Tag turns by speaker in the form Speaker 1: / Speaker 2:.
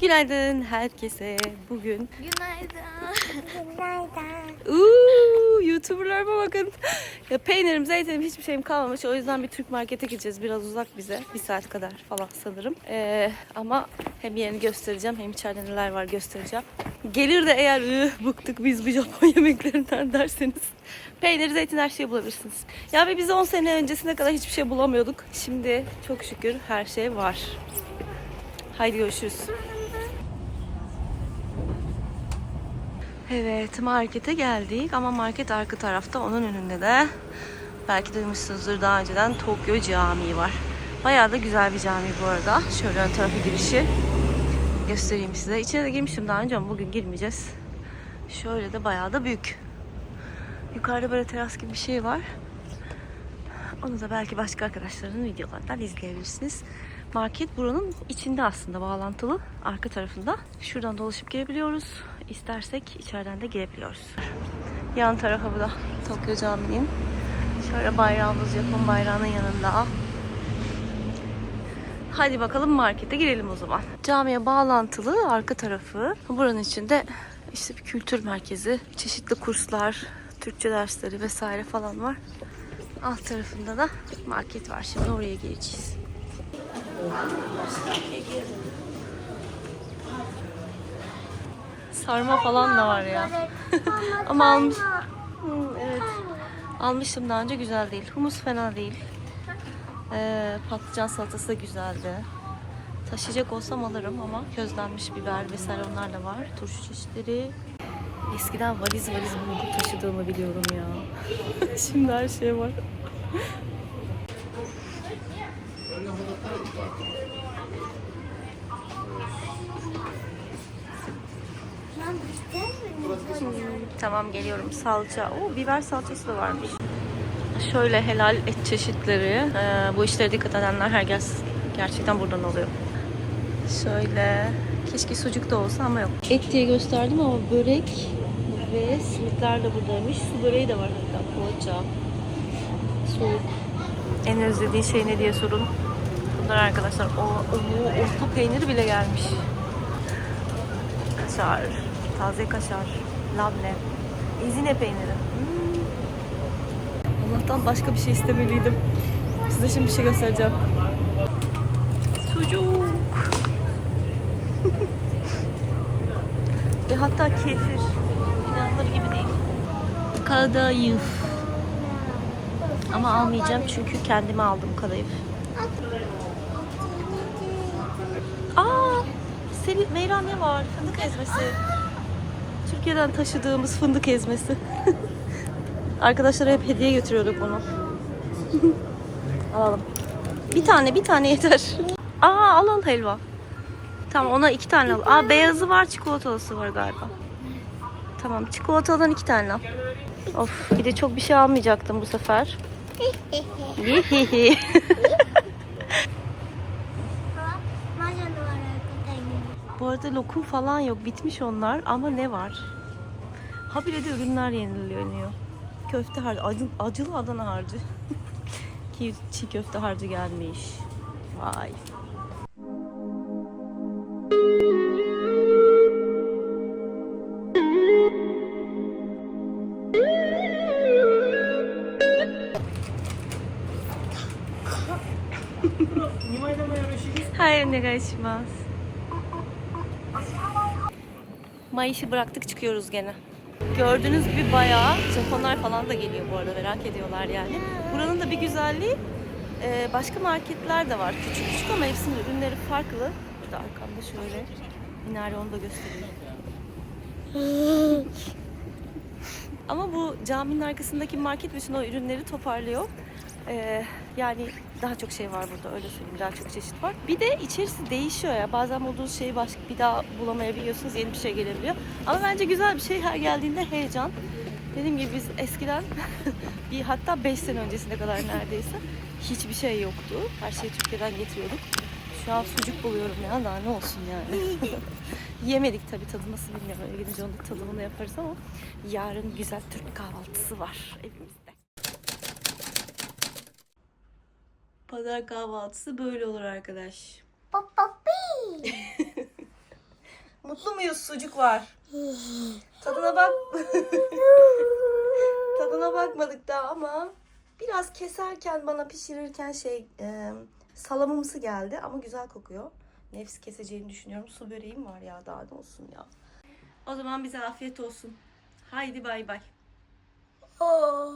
Speaker 1: Günaydın herkese. Bugün
Speaker 2: Günaydın. Günaydın.
Speaker 1: Uuu YouTuber'larıma bakın. Ya peynirim, zeytinim hiçbir şeyim kalmamış. O yüzden bir Türk markete gideceğiz. Biraz uzak bize. Bir saat kadar falan sanırım. Ee, ama hem yerini göstereceğim hem içeride neler var göstereceğim. Gelir de eğer "Üh, bıktık biz bu Japon yemeklerinden derseniz peynir, zeytin her şeyi bulabilirsiniz. Ya ve biz 10 sene öncesine kadar hiçbir şey bulamıyorduk. Şimdi çok şükür her şey var. Haydi görüşürüz. Evet markete geldik ama market arka tarafta onun önünde de belki duymuşsunuzdur daha önceden Tokyo Camii var. Bayağı da güzel bir cami bu arada. Şöyle ön tarafı girişi göstereyim size. İçine de girmiştim daha önce ama bugün girmeyeceğiz. Şöyle de bayağı da büyük. Yukarıda böyle teras gibi bir şey var. Onu da belki başka arkadaşların videolarından izleyebilirsiniz. Market buranın içinde aslında bağlantılı. Arka tarafında. Şuradan dolaşıp girebiliyoruz. İstersek içeriden de girebiliyoruz. Yan tarafı bu da Tokyo Camii'nin. Şöyle bayrağımız Japon bayrağının yanında. Hadi bakalım markete girelim o zaman. Camiye bağlantılı arka tarafı. Buranın içinde işte bir kültür merkezi, çeşitli kurslar, Türkçe dersleri vesaire falan var. Alt tarafında da market var. Şimdi oraya gireceğiz. Sarma falan da var ya. Ama almış. Hı, evet. Almıştım daha önce güzel değil. Humus fena değil. Ee, patlıcan salatası da güzeldi. Taşıyacak olsam alırım ama közlenmiş biber vesaire onlar da var. Turşu çeşitleri. Eskiden valiz valiz bulgur taşıdığımı biliyorum ya. Şimdi her şey var. Tamam geliyorum. Salça. Oo, biber salçası da varmış. Şöyle helal et çeşitleri. Ee, bu işlere dikkat edenler herkes gerçekten buradan alıyor. Şöyle. Keşke sucuk da olsa ama yok. Et diye gösterdim ama börek ve simitler de buradaymış. Su böreği de var hatta. Poğaça. Soğuk. En özlediği şey ne diye sorun. Bunlar arkadaşlar o, o orta peyniri bile gelmiş. Kaşar, taze kaşar, labne, ezine peyniri. Hmm. Allah'tan başka bir şey istemeliydim. Size şimdi bir şey göstereceğim. Sucuk. Ve hatta kefir. Kadayıf. Ama almayacağım çünkü kendime aldım kadayıf. Aa, Selin, Meyra ne var? Fındık ezmesi. Türkiye'den taşıdığımız fındık ezmesi. Arkadaşlara hep hediye götürüyorduk bunu. Alalım. Bir tane, bir tane yeter. Aa, al al helva. Tamam ona iki tane al. Aa beyazı var, çikolatalısı var galiba. Tamam, çikolatadan iki tane al. Of, bir de çok bir şey almayacaktım bu sefer. Bu arada lokum falan yok. Bitmiş onlar ama ne var? Habire de ürünler yenileniyor. Köfte harcı. Acı, acılı Adana harcı. Ki çiğ köfte harcı gelmiş. Vay. Hayır, onegaishimasu. Mayışı bıraktık çıkıyoruz gene. Gördüğünüz gibi bayağı Japonlar falan da geliyor bu arada merak ediyorlar yani. Buranın da bir güzelliği e, başka marketler de var küçük küçük ama hepsinin ürünleri farklı. Burada arkamda şöyle minare onu da göstereyim. Ama bu caminin arkasındaki market bütün o ürünleri toparlıyor. Ee, yani daha çok şey var burada öyle söyleyeyim. Daha çok çeşit var. Bir de içerisi değişiyor ya. Bazen bulduğunuz şeyi başka bir daha bulamayabiliyorsunuz. Yeni bir şey gelebiliyor. Ama bence güzel bir şey her geldiğinde heyecan. Dediğim gibi biz eskiden bir hatta 5 sene öncesine kadar neredeyse hiçbir şey yoktu. Her şeyi Türkiye'den getiriyorduk. An sucuk buluyorum ya daha ne olsun yani. Yemedik tabii tadı nasıl bilmiyorum. Öyle gidince onun tadımını yaparız ama yarın güzel Türk kahvaltısı var evimizde. Pazar kahvaltısı böyle olur arkadaş. Mutlu muyuz? Sucuk var. Tadına bak. Tadına bakmadık daha ama biraz keserken bana pişirirken şey e, salamımsı geldi ama güzel kokuyor. Nefs keseceğini düşünüyorum. Su böreğim var ya daha ne olsun ya. O zaman bize afiyet olsun. Haydi bay bay.
Speaker 2: Oh.